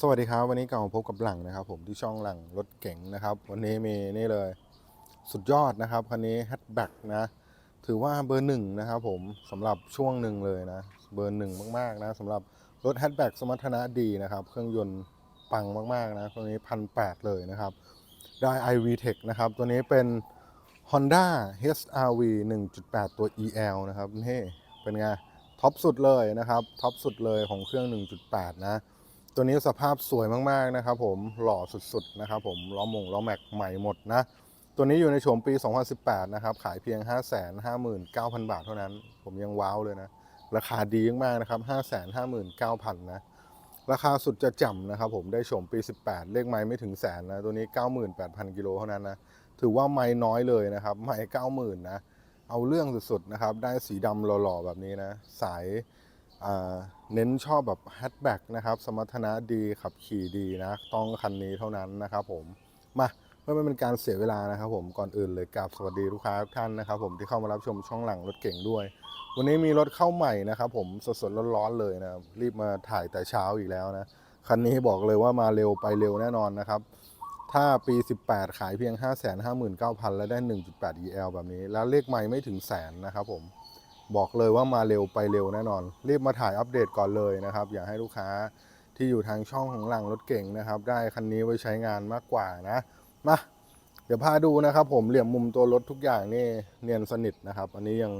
สวัสดีครับ วันนี้กลับมาพบกับหลังนะครับ ผมที่ช่องหลังรถเก๋งนะครับ วันนี้มีนี่เลยสุดยอดนะครับคันนี้แฮชแบ็กนะ ถือว่าเบอร์หนึ่งนะครับผมสำหรับช่วงหนึ่งเลยนะ เบอร์หนึ่งมากๆนะสำหรับรถแฮชแบ็กสมรรถนะดีนะครับ เครื่องยนต์ปังมากๆนะตัวนี้พันแเลยนะครับ ได้ iV Tech นะครับ ตัวนี้เป็น Honda HRV 1.8 ตัว EL นะครับนี่เป็นไงท็อปสุดเลยนะครับท็อปสุดเลยของเครื่อง 1.8 นะ ตัวนี้สภาพสวยมากๆนะครับผมหล่อสุดๆนะครับผมล้อมงล้อแม็กใหม่หมดนะ ตัวนี้อยู่ในโฉมปี 2018 นะครับ ขายเพียง 559,000 บาทเท่านั้น ผมยังว้าวเลยนะ ราคาดีมากๆนะครับ 559,000 นะ ราคาสุดจะจ่ำนะครับผมได้โฉมปี 18 เลขไม้ไม่ถึงแสนนะ ตัวนี้ 98,000 กิโลเท่านั้นนะ ถือว่าไม้น้อยเลยนะครับ ไม้90,000 นะ เอาเรื่องสุดๆนะครับ ได้สีดำหล่อๆแบบนี้นะ สาย เน้นชอบแบบแฮชแบ็กนะครับ สมรรถนะดีขับขี่ดีนะ ต้องคันนี้เท่านั้นนะครับผม มาเพื่อไม่เป็นการเสียเวลานะครับผมก่อนอื่นเลยกราบสวัสดีลูกค้าทุกท่านนะครับผมที่เข้ามารับชมช่องหลังรถเก่งด้วย วันนี้มีรถเข้าใหม่นะครับผมสดๆร้อนๆเลยนะรีบมาถ่ายแต่เช้าอีกแล้วนะคันนี้บอกเลยว่ามาเร็วไปเร็วแน่นอนนะครับ ถ้าปี 18 ขายเพียง 559,000 แล้วได้ 1.8 EL แบบนี้ แล้วเลขไม่ไม่ถึงแสนนะครับผม บอกเลยว่ามาเร็วไปเร็วแน่นอน รีบมาถ่ายอัปเดตก่อนเลยนะครับ อยากให้ลูกค้าที่อยู่ทางช่องของหลังรถเก่งนะครับ ได้คันนี้ไว้ใช้งานมากกว่านะมาเดี๋ยวพาดูนะครับ ผมเหลี่ยมมุมตัวรถทุกอย่างนี่เนียนสนิทนะครับ อันนี้ยัง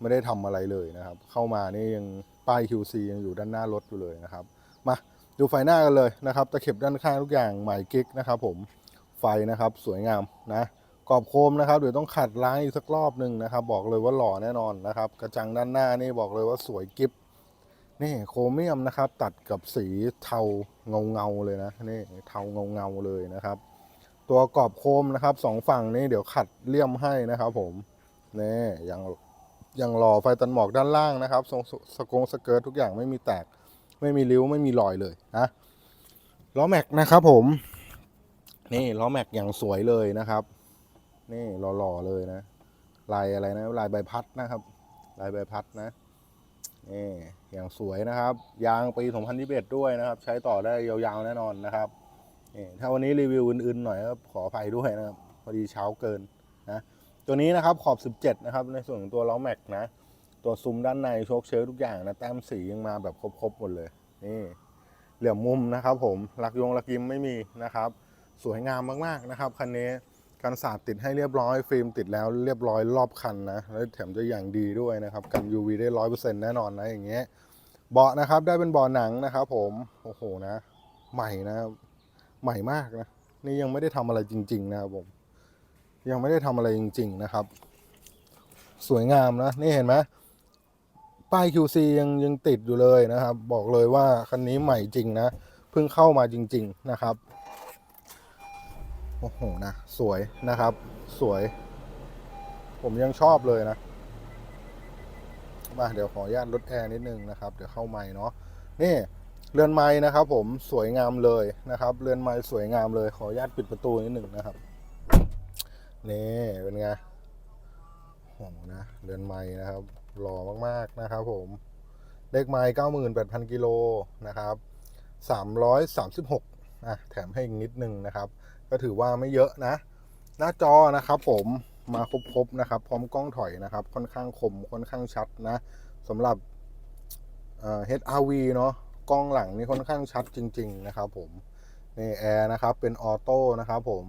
ไม่ได้ทำอะไรเลยนะครับ เข้ามานี่ยังป้าย QC ยังอยู่ด้านหน้ารถอยู่เลยนะครับ มาดูไฟหน้ากันเลยนะครับตะเข็บด้านข้างทุกอย่างใหม่กิ๊กนะครับ ผมไฟนะครับสวยงามนะ กรอบโคมนะครับเดี๋ยวต้องขัดล้างอีกสักรอบหนึ่งนะครับ บอกเลยว่าหล่อแน่นอนนะครับ กระจังด้านหน้านี่บอกเลยว่าสวยกิฟนี่โครเมียมนะครับ ตัดกับสีเทาเงาเงาเลยนะนี่เทาเงาเงาเลยนะครับ ตัวกรอบโคมนะครับสองฝั่งนี่เดี๋ยวขัดเลี่ยมให้นะครับ ผมนี่อย่างอย่างหล่อไฟตันหมอกด้านล่างนะครับทรงสกงสเกิร์ตทุกอย่างไม่มีแตก ไม่มีริ้วไม่มีรอยเลยนะล้อแม็กนะครับ ผม นี่ล้อแม็กอย่างสวยเลยนะครับ นี่หล่อๆเลยนะ ลายอะไรนะลายใบพัดนะครับ ลายใบพัดนะนี่อย่างสวยนะครับ ยางปี 2021 ด้วยนะครับ ใช้ต่อได้ยาวๆแน่นอนนะครับนี่ถ้าวันนี้รีวิวอื่นๆหน่อยก็ขออภัยด้วยนะครับ พอดีเช้าเกินนะตัวนี้นะครับขอบ 17 นะครับ ในส่วนของตัวล้อแม็กนะ ตัวซุ้มด้านในโชคเชลทุกอย่างนะแต้มสียังมาแบบครบๆหมดเลย นี่เหลี่ยมมุมนะครับ ผมลักยงลักยิ้มไม่มีนะครับ สวยงามมากๆนะครับคันนี้ กันสาดติดให้เรียบร้อยฟิล์มติดแล้วเรียบร้อยรอบคันนะแล้วแถมจะอย่างดีด้วยนะครับกัน UV ได้ร้อยเปอร์เซ็นต์แน่นอนนะอย่างเงี้ยเบาะนะครับได้เป็นเบาะหนังนะครับ ผมโอ้โหนะ ใหม่นะใหม่มากนะ นี่ยังไม่ได้ทำอะไรจริง ๆ นะครับผม ยังไม่ได้ทำอะไรจริง ๆนะครับ สวยงามนะนี่เห็นไหมป้าย QC ยังยังติดอยู่เลยนะครับ บอกเลยว่าคันนี้ใหม่จริงนะเพิ่งเข้ามาจริง ๆ นะครับ โอ้โหนะสวยนะครับ สวย ผมยังชอบเลยนะมาเดี๋ยวขออนุญาตลดแอร์นิดนึงนะครับ เดี๋ยวเข้าไม้เนาะนี่เรือนไม้นะครับ ผมสวยงามเลยนะครับ เรือนไม้สวยงามเลย ขออนุญาตปิดประตูนิดหนึ่งนะครับนี่เป็นไงโอ้โหนะเรือนไม้นะครับหล่อมากๆนะครับ ผมเลขไม้เก้าหมื่นแปดพันกิโลนะครับสามร้อยสามสิบหกอะแถมให้อีกนิดนึงนะครับ ก็ถือว่าไม่เยอะนะ หน้าจอนะครับ ผมมาครบๆนะครับ พร้อมกล้องถอยนะครับ ค่อนข้างคมค่อนข้างชัดนะสำหรับเอ่อ HRV เนาะกล้องหลังนี่ค่อนข้างชัดจริง ๆ นะครับ ผมนี่แอร์นะครับเป็นออโต้นะครับ ผม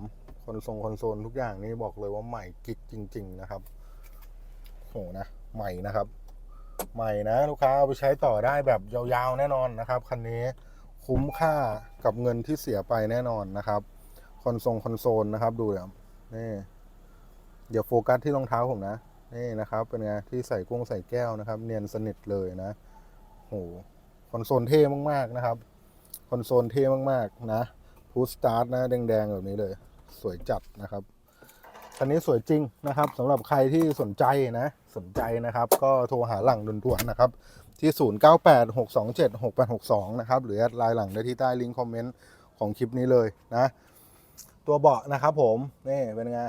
คอนโซลคอนโซลทุกอย่างนี่บอกเลยว่าใหม่กิ๊กจริง ๆ นะครับโหนะใหม่นะครับ ใหม่นะลูกค้าเอาไปใช้ต่อได้แบบยาวๆแน่นอนนะครับคันนี้คุ้มค่ากับเงินที่เสียไปแน่นอนนะครับ คอนโซลคอนโซลนะครับ ดูครับนี่เดี๋ยวโฟกัสที่รองเท้าผมนะ นี่นะครับ เป็นไงที่ใส่กุ้งใส่แก้วนะครับ เนียนสนิทเลยนะโหคอนโซลเท่มากๆนะครับ คอนโซลเท่มากๆนะพูสตาร์ทนะแดงๆแบบนี้เลย สวยจัดนะครับคันนี้สวยจริงนะครับสำหรับใครที่สนใจนะสนใจนะครับ ก็โทรหาหลังด่วนๆนะครับ ที่ 0986276862 นะครับ หรือแอดไลน์หลังได้ที่ใต้ลิงก์คอมเมนต์ของคลิปนี้เลยนะ ตัวเบาะนะครับผมนี่เป็นไง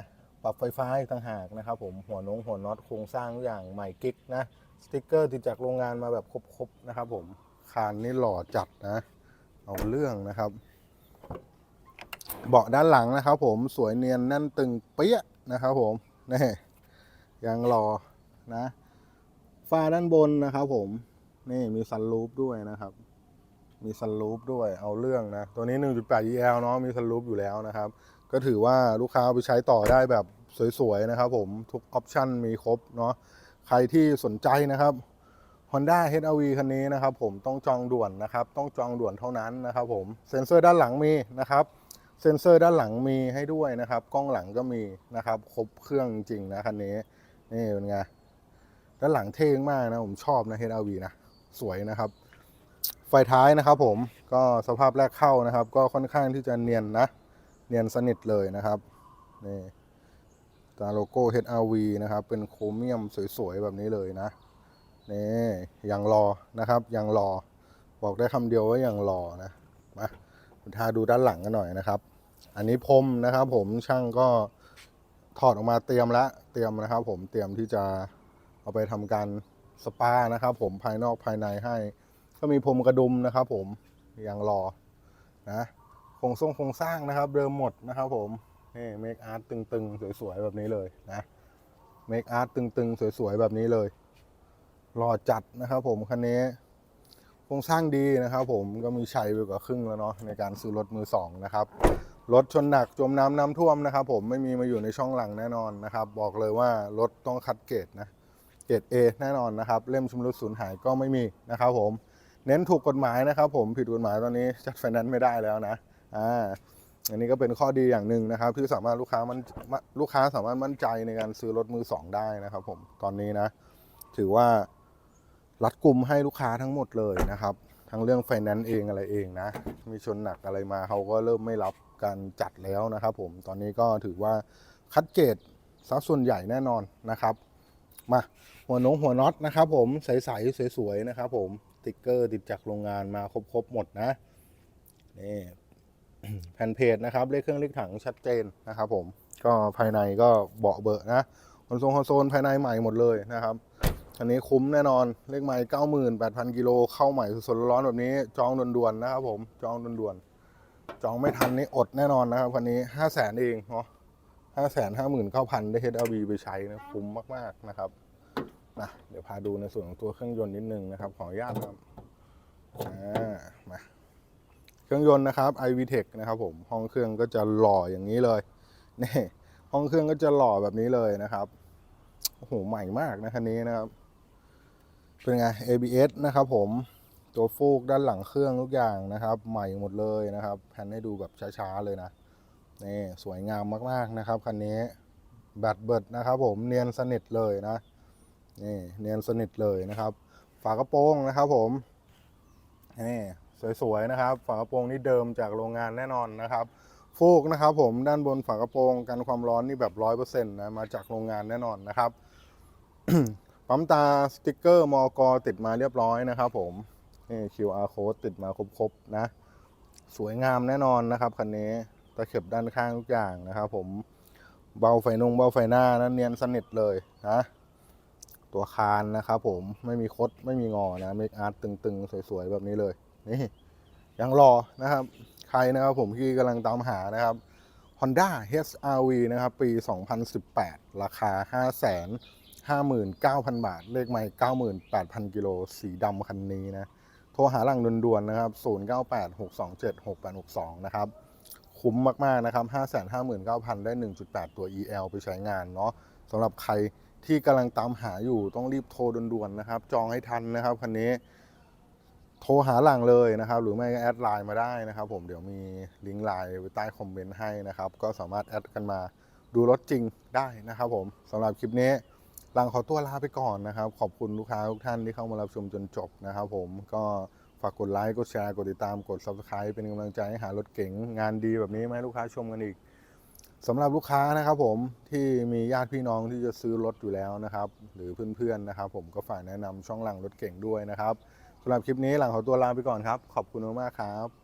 ปรับไฟฟ้าอีกต่างหากนะครับผมหัวนงหัวน็อตโครงสร้างทุกอย่างใหม่กิ๊กนะสติกเกอร์ติดจากโรงงานมาแบบครบๆนะครับผมคานนี่หล่อจัดนะเอาเรื่องนะครับ เบาะด้านหลังนะครับ ผมสวยเนียนแน่นตึงเปี้ยนะครับผมนี่ยังรอนะฝ้าด้านบนนะครับผมนี่มีซันรูฟด้วยนะครับ มีซันรูฟด้วยเอาเรื่องนะ ตัวนี้ 1.8 EL เนาะมีซันรูฟอยู่แล้วนะครับ ก็ถือว่าลูกค้าเอาไปใช้ต่อได้แบบสวยๆนะครับผมทุกออปชันมีครบเนาะใครที่สนใจนะครับ Honda HR-V คันนี้นะครับผมต้องจองด่วนนะครับต้องจองด่วนเท่านั้นนะครับผมเซ็นเซอร์ด้านหลังมีนะครับเซ็นเซอร์ด้านหลังมีให้ด้วยนะครับ กล้องหลังก็มีนะครับ ครบเครื่องจริงนะคันนี้นี่เป็นไงด้านหลังเท่มากนะผมชอบนะ HR-V นะสวยนะครับ ฟท้ายนะครับผมก็สภาพแรกเข้านะครับ ก็ค่อนข้างที่จะเนียนนะ เนียนสนิทเลยนะครับนี่ตาโลโก้ HR-V นะครับ เป็นโครเมียมสวยๆ แบบนี้เลยนะนี่ยังรอนะครับยังรอบอกได้คำเดียวว่ายังรอนะมาทาดูด้านหลังกันหน่อยนะครับ อันนี้พรมนะครับผมช่างก็ถอดออกมาเตรียมแล้วเตรียมนะครับ ผมเตรียมที่จะเอาไปทำการสปานะครับ ผมภายนอกภายในให้ ก็มีพรมกระดุมนะครับผมยังรอนะโครงทรงโครงสร้างนะครับ เดิมหมดนะครับผมนี่เมคอาร์ตตึงๆ สวยๆ แบบนี้เลยนะเมคอาร์ตตึงๆ สวยๆ แบบนี้เลยหล่อจัดนะครับผมคันนี้โครงสร้างดีนะครับผมก็มีชัยไปกว่าครึ่งแล้วเนาะในการซื้อรถมือสองนะครับรถชนหนักจมน้ำน้ำท่วมนะครับผมไม่มีมาอยู่ในช่องหลังแน่นอนนะครับ บอกเลยว่ารถต้องคัดเกรดนะเกรด A แน่นอนนะครับ เล่มชำรุดสูญหายก็ไม่มีนะครับผม เน้นถูกกฎหมายนะครับ ผมผิดกฎหมายตอนนี้จัดไฟแนนซ์ไม่ได้แล้วนะอ่าอันนี้ก็เป็นข้อดีอย่างหนึ่งนะครับที่สามารถลูกค้ามันลูกค้าสามารถมั่นใจในการซื้อรถมือสองได้นะครับ ผมตอนนี้นะ ถือว่ารัดกลุ่มให้ลูกค้าทั้งหมดเลยนะครับ ทั้งเรื่องไฟแนนซ์เองอะไรเองนะ มีชนหนักอะไรมาเขาก็เริ่มไม่รับการจัดแล้วนะครับ ผมตอนนี้ก็ถือว่าคัดเกรดสัดส่วนใหญ่แน่นอนนะครับ มาหัวน้องหัวน็อตนะครับ ผมใสๆสวยๆนะครับ ผม ติ๊กเกอร์ติดจากโรงงานมาครบๆหมดนะนี่แผ่นเพจนะครับเลขเครื่องเลขถังชัดเจนนะครับผมก็ภายในก็เบาะเบอะนะคอนโซลคอนโซลภายในใหม่หมดเลยนะครับอันนี้คุ้มแน่นอนเลขใหม่เก้าหมื่นแปดพันกิโลเข้าใหม่สดๆร้อนแบบนี้จองด่วนๆนะครับผมจองด่วนๆจองไม่ทันนี่อดแน่นอนนะครับคันนี้ห้าแสนเองเนาะห้าแสนห้าหมื่นเก้าพันได้ HLB ไปใช้นะคุ้มมากๆนะครับ นะเดี๋ยวพาดูในส่วนของตัวเครื่องยนต์นิดนึงนะครับ ขออนุญาตนะครับมาเครื่องยนต์นะครับ iVTEC นะครับผมห้องเครื่องก็จะหล่ออย่างนี้เลยนี่ห้องเครื่องก็จะหล่อแบบนี้เลยนะครับโอ้โหใหม่มากนะคันนี้นะครับ เป็นไง ABS นะครับผมตัวฟูกด้านหลังเครื่องทุกอย่างนะครับ ใหม่หมดเลยนะครับแผนให้ดูแบบช้าๆเลยนะนี่สวยงามมากๆนะครับคันนี้แบตเบิดนะครับผมเนียนสนิทเลยนะ นี่เนียนสนิทเลยนะครับ ฝากระโปรงนะครับผมนี่สวยๆนะครับ ฝากระโปรงนี่เดิมจากโรงงานแน่นอนนะครับฟูกนะครับผมด้านบนฝากระโปรงกันความร้อนนี่แบบร้อยเปอร์เซ็นต์นะมาจากโรงงานแน่นอนนะครับปั๊มตาสติกเกอร์มอกอติดมาเรียบร้อยนะครับ ผมนี่ QR code ติดมาครบๆนะ สวยงามแน่นอนนะครับคันนี้ตะเข็บด้านข้างทุกอย่างนะครับ ผมเบาไฟนงเบาไฟหน้านั้นเนียนสนิทเลยนะ ตัวคานนะครับผมไม่มีคดไม่มีงอนะเมคอาร์ตตึงๆ สวยๆ แบบนี้เลย นี่ยังรอนะครับ ใครนะครับผมที่กำลังตามหานะครับ Honda HRV นะครับ ปี 2018 ราคา 5 59,000 บาท เลขไม่98,000 กิโลสีดำคันนี้นะ โทรหาหลังด่วนๆ นะครับ 0986276862 นะครับ คุ้มมากๆ นะครับ 559,000 ได้ 1.8 ตัว EL ไปใช้งานเนาะสำหรับใคร ที่กำลังตามหาอยู่ต้องรีบโทรด่วนๆนะครับ จองให้ทันนะครับคันนี้ โทรหาหลังเลยนะครับ หรือไม่ก็แอดไลน์มาได้นะครับ ผมเดี๋ยวมีลิงก์ไลน์ไว้ใต้คอมเมนต์ให้นะครับ ก็สามารถแอดกันมาดูรถจริงได้นะครับ ผมสำหรับคลิปนี้หลังขอตัวลาไปก่อนนะครับ ขอบคุณลูกค้าทุกท่านที่เข้ามารับชมจนจบนะครับ ผมก็ฝากกดไลค์กดแชร์กดติดตามกด subscribe เป็นกำลังใจให้หารถเก๋งงานดีแบบนี้มาให้ลูกค้าชมกันอีก สำหรับลูกค้านะครับผมที่มีญาติพี่น้องที่จะซื้อรถอยู่แล้วนะครับ หรือเพื่อนๆนะครับ ผมก็ฝากแนะนำช่องหลังรถเก่งด้วยนะครับสำหรับคลิปนี้หลังขอตัวลาไปก่อนครับ ขอบคุณมากๆครับ